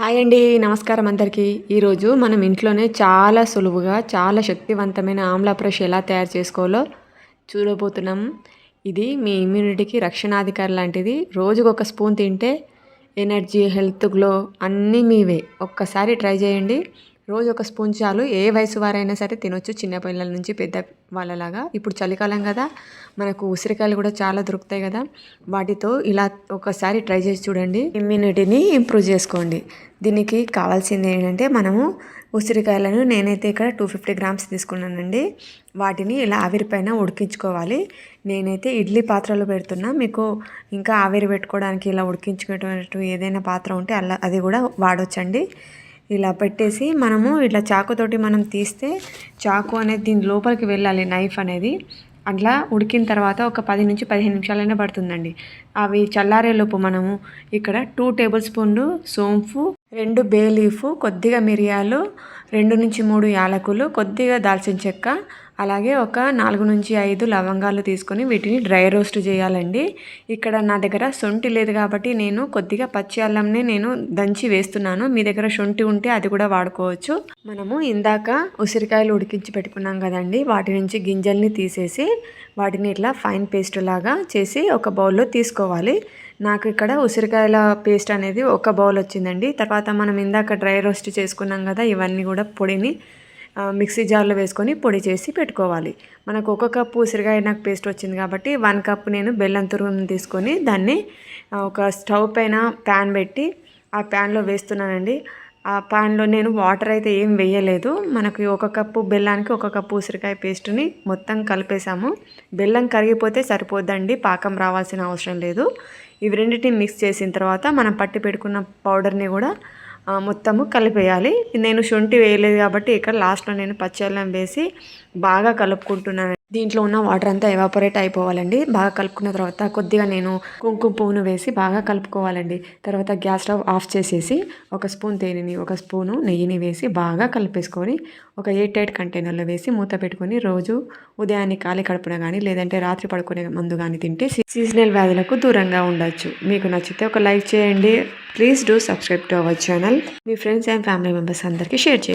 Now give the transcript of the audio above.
Hi అండి నమస్కారం అందరికీ. ఈరోజు మనం ఇంట్లోనే చాలా సులువుగా చాలా శక్తివంతమైన ఆమ్లా బ్రష్ ఎలా తయారు చేసుకోవాలో చూడబోతున్నాం. ఇది మీ ఇమ్యూనిటీకి రక్షణాధికారి లాంటిది. రోజుకు ఒక స్పూన్ తింటే ఎనర్జీ హెల్త్ గ్లో అన్నీ మీవే. ఒక్కసారి ట్రై చేయండి. రోజు ఒక స్పూన్ చాలు. ఏ వయసు వారైనా సరే తినొచ్చు. చిన్నపిల్లల నుంచి పెద్ద వాళ్ళలాగా. ఇప్పుడు చలికాలం కదా. మనకు ఉసిరికాయలు కూడా చాలా దొరుకుతాయి కదా. వాటితో ఇలా ఒకసారి ట్రై చేసి చూడండి. ఇమ్యూనిటీని ఇంప్రూవ్ చేసుకోండి. దీనికి కావాల్సింది ఏంటంటే మనము ఉసిరికాయలను నేనైతే ఇక్కడ టూ ఫిఫ్టీ గ్రామ్స్ తీసుకున్నానండి. వాటిని ఇలా ఆవిరి పైన ఉడికించుకోవాలి. నేనైతే ఇడ్లీ పాత్రలో పెడుతున్నా. మీకు ఇంకా ఆవిరి పెట్టుకోవడానికి ఇలా ఉడికించుకునేటువంటి ఏదైనా పాత్ర ఉంటే అలా అది కూడా వాడొచ్చండి. ఇలా పెట్టేసి మనము ఇట్లా చాకుతోటి మనం తీస్తే చాకు అనేది దీని లోపలికి వెళ్ళాలి నైఫ్ అనేది. అట్లా ఉడికిన తర్వాత ఒక పది నుంచి పదిహేను నిమిషాలైనా పడుతుందండి. అవి చల్లారేలోపు మనము ఇక్కడ టూ టేబుల్ స్పూన్లు సోంపు రెండు బే లీఫ్ కొద్దిగా మిరియాలు రెండు నుంచి మూడు యాలకులు కొద్దిగా దాల్చిన చెక్క అలాగే ఒక నాలుగు నుంచి ఐదు లవంగాలు తీసుకొని వీటిని డ్రై రోస్ట్ చేయాలండి. ఇక్కడ నా దగ్గర శొంఠి లేదు కాబట్టి నేను కొద్దిగా పచ్చి అల్లంని నేను దంచి వేస్తున్నాను. మీ దగ్గర శొంఠి ఉంటే అది కూడా వాడుకోవచ్చు. మనము ఇందాక ఉసిరికాయలు ఉడికించి పెట్టుకున్నాం కదండి. వాటి నుంచి గింజల్ని తీసేసి వాటిని ఇట్లా ఫైన్ పేస్ట్ లాగా చేసి ఒక బౌల్లో తీసుకోవాలి. నాకు ఇక్కడ ఉసిరికాయల పేస్ట్ అనేది ఒక బౌల్ వచ్చిందండి. తర్వాత మనం ఇందాక డ్రై రోస్ట్ చేసుకున్నాం కదా ఇవన్నీ కూడా పొడిని మిక్సీ జార్లో వేసుకొని పొడి చేసి పెట్టుకోవాలి. మనకు ఒక కప్పు ఉసిరికాయ నాకు పేస్ట్ వచ్చింది కాబట్టి వన్ కప్ నేను బెల్లం తురుము తీసుకొని దాన్ని ఒక స్టవ్ పైన ప్యాన్ పెట్టి ఆ ప్యాన్లో వేస్తున్నానండి. ఆ పాన్లో నేను వాటర్ అయితే ఏం వేయలేదు. మనకి ఒక కప్పు బెల్లానికి ఒక కప్పు ఉసిరికాయ పేస్ట్ని మొత్తం కలిపేసాము బెల్లం కరిగిపోతే సరిపోద్దండి పాకం రావాల్సిన అవసరం లేదు. ఇవి రెండింటిని మిక్స్ చేసిన తర్వాత మనం పట్టి పెట్టుకున్న పౌడర్ని కూడా మొత్తము కలిపేయాలి. నేను శొంఠి వేయలేదు కాబట్టి ఇక్కడ లాస్ట్లో నేను పచ్చళ్ళం వేసి బాగా కలుపుకుంటున్నాను దీంట్లో ఉన్న వాటర్ అంతా ఎవాపరేట్ అయిపోవాలండి. బాగా కలుపుకున్న తర్వాత కొద్దిగా నేను కుంకుమ పువ్వును వేసి బాగా కలుపుకోవాలండి. తర్వాత గ్యాస్ స్టవ్ ఆఫ్ చేసేసి ఒక స్పూన్ తేనెని ఒక స్పూను నెయ్యిని వేసి బాగా కలిపేసుకొని ఒక ఎయిట్ ఎయిట్ కంటైనర్లో వేసి మూత పెట్టుకొని రోజు ఉదయాన్నే ఖాళీ కడుపున కానీ లేదంటే రాత్రి పడుకునే ముందు కానీ తింటే సీజనల్ వ్యాధులకు దూరంగా ఉండొచ్చు. మీకు నచ్చితే ఒక లైక్ చేయండి. Please do subscribe to our channel me friends and family members అందరికీ షేర్ చేయండి.